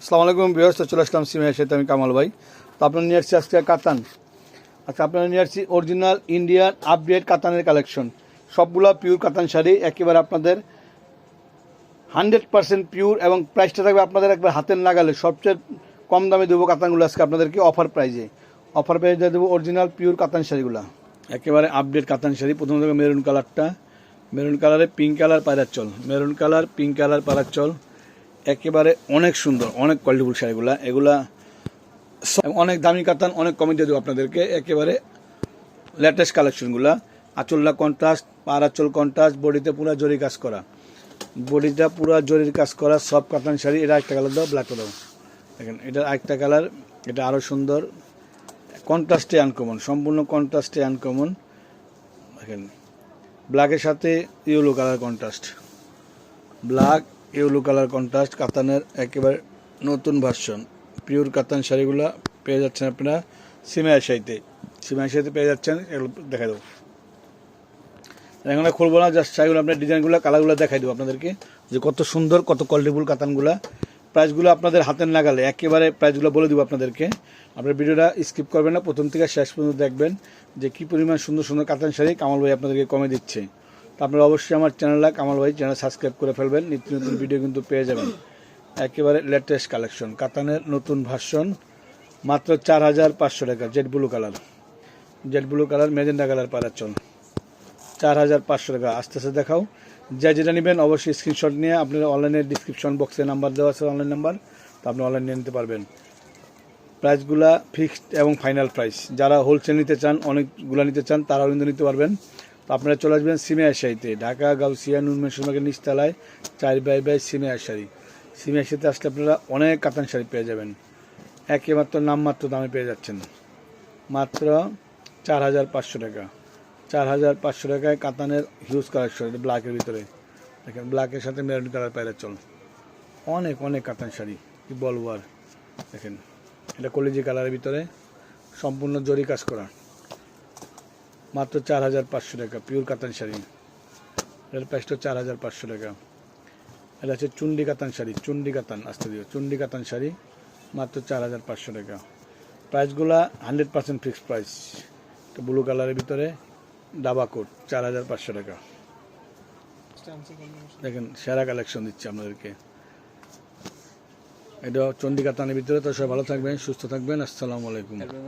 আসসালামু আলাইকুম ব্যবস্থা চলে আসলাম সিমের সাথে আমি কামাল ভাই। তো আপনার নিয়ে আসছি আজকে কাতান। আচ্ছা আপনারা নিয়ে আসছি অরিজিনাল ইন্ডিয়ান আপডেট কাতানের কালেকশন সবগুলো পিওর কাতান শাড়ি, একেবারে আপনাদের হান্ড্রেড পার্সেন্ট পিওর এবং প্রাইসটা থাকবে আপনাদের একবার হাতের নাগালে। সবচেয়ে কম দামে দেবো কাতানগুলো আজকে আপনাদেরকে অফার প্রাইজে অফার প্রাইজে দেবো অরিজিনাল পিওর কাতান শাড়িগুলো। একেবারে আপডেট কাতান শাড়ি। প্রথম থেকে মেরুন কালারটা মেরুন কালারে পিঙ্ক কালার পায়রার চল মেরুন কালার পিঙ্ক কালার পায়রার চল একেবারে অনেক সুন্দর, অনেক কোয়ালিটিফুল শাড়িগুলা। এগুলা অনেক দামি কাতান, অনেক কমে দিয়ে দেবো আপনাদেরকে। একেবারে লেটেস্ট কালেকশনগুলা আঁচলটা কন্ট্রাস্ট পার আঁচল কন্ট্রাস্ট বডিতে পুরো জরি কাজ করা। বডিটা পুরো জরির কাজ করা, সব কাতান শাড়ি। এটা একটা কালার দাও ব্ল্যাক দাও। দেখেন, এটা একটা কালার এটা আরও সুন্দর। কন্ট্রাস্টে আনকমন সম্পূর্ণ কন্ট্রাস্টে আনকমন দেখেন ব্ল্যাকের সাথে yellow colour contrast black yellow colour contrast, কাতানের একেবারে নতুন ভার্সন পিওর কাতান শাড়িগুলো পেয়ে যাচ্ছেন আপনারা সিমাই শাড়িতে। সিমাই শাড়িতে পেয়ে যাচ্ছেন, এগুলো দেখা দেবো। এখন খুলবো না জাস্ট শাড়িগুলো, আপনার ডিজাইনগুলো, কালারগুলো দেখাই দেবো আপনাদেরকে। যে কত সুন্দর, কত কোয়ালিটিফুল কাতানগুলো। প্রাইসগুলো আপনাদের হাতের লাগালে একেবারে প্রাইসগুলো বলে দিব আপনাদেরকে। আপনার ভিডিওটা স্কিপ করবেন না, প্রথম থেকে শেষ পর্যন্ত দেখবেন যে কী পরিমাণ সুন্দর সুন্দর কাতান শাড়ি কামাল ভাই আপনাদেরকে কমে দিচ্ছে। আপনারা অবশ্যই আমার চ্যানেল চ্যানেলটা কামাল ভাই চ্যানেল সাবস্ক্রাইব করে ফেলবেন। নিত্য নতুন ভিডিও কিন্তু পেয়ে যাবেন। একেবারে লেটেস্ট কালেকশন কাতানের নতুন ভার্সন মাত্র চার হাজার পাঁচশো টাকা jade blue colour jade blue colour magenta colour চল চার হাজার পাঁচশো টাকা, আস্তে আস্তে দেখাও। যা যেটা নেবেন অবশ্যই স্ক্রিনশট নিয়ে আপনারা অনলাইনে ডিসক্রিপশন বক্সে নাম্বার দেওয়া আছে অনলাইন নাম্বার তো আপনি অনলাইন নিতে পারবেন। প্রাইসগুলা ফিক্সড এবং ফাইনাল প্রাইস যারা হোলসেল নিতে চান, অনেকগুলো নিতে চান, তারাও কিন্তু নিতে পারবেন। আপনারা চলে আসবেন সিমে আশাইতে ঢাকা, গাউসিয়া নুন মেশরমাকে নিচতলায় চার বাই বাই সিমে আশারি সিমে আশাইতে আসলে আপনারা অনেক কাতান শাড়ি পেয়ে যাবেন। একে মাত্র নামমাত্র দামে পেয়ে যাচ্ছেন। মাত্র চার হাজার পাঁচশো টাকা। চার হাজার পাঁচশো টাকায় কাতানের হিউজ কালেকশন ব্ল্যাকের ভিতরে। দেখেন ব্ল্যাকের সাথে মেরুন কালার পায়রা চল। অনেক অনেক কাতান শাড়ি, কি বলব আর। দেখেন, এটা কলিজি কালারের ভিতরে, সম্পূর্ণ জরি কাজ করা। মাত্র চার হাজার পাঁচশো টাকা পিওর কাতান শাড়ি। এর প্রাইসটা চার হাজার পাঁচশো টাকা। এটা হচ্ছে চুন্ডি কাতান শাড়ি, চুন্ডি কাতান, আসতে দিও। চুন্ডি কাতান শাড়ি, মাত্র চার হাজার পাঁচশো টাকা। প্রাইসগুলা হান্ড্রেড পার্সেন্ট ফিক্সড প্রাইস তো ব্লু কালারের ভিতরে, ডাবা কোট, চার হাজার পাঁচশো টাকা। দেখেন, সেরা কালেকশন দিচ্ছে আপনাদেরকে। এটা চন্ডিকাতানের ভিতরে, তো সবাই ভালো থাকবেন, সুস্থ থাকবেন। আসসালামু আলাইকুম।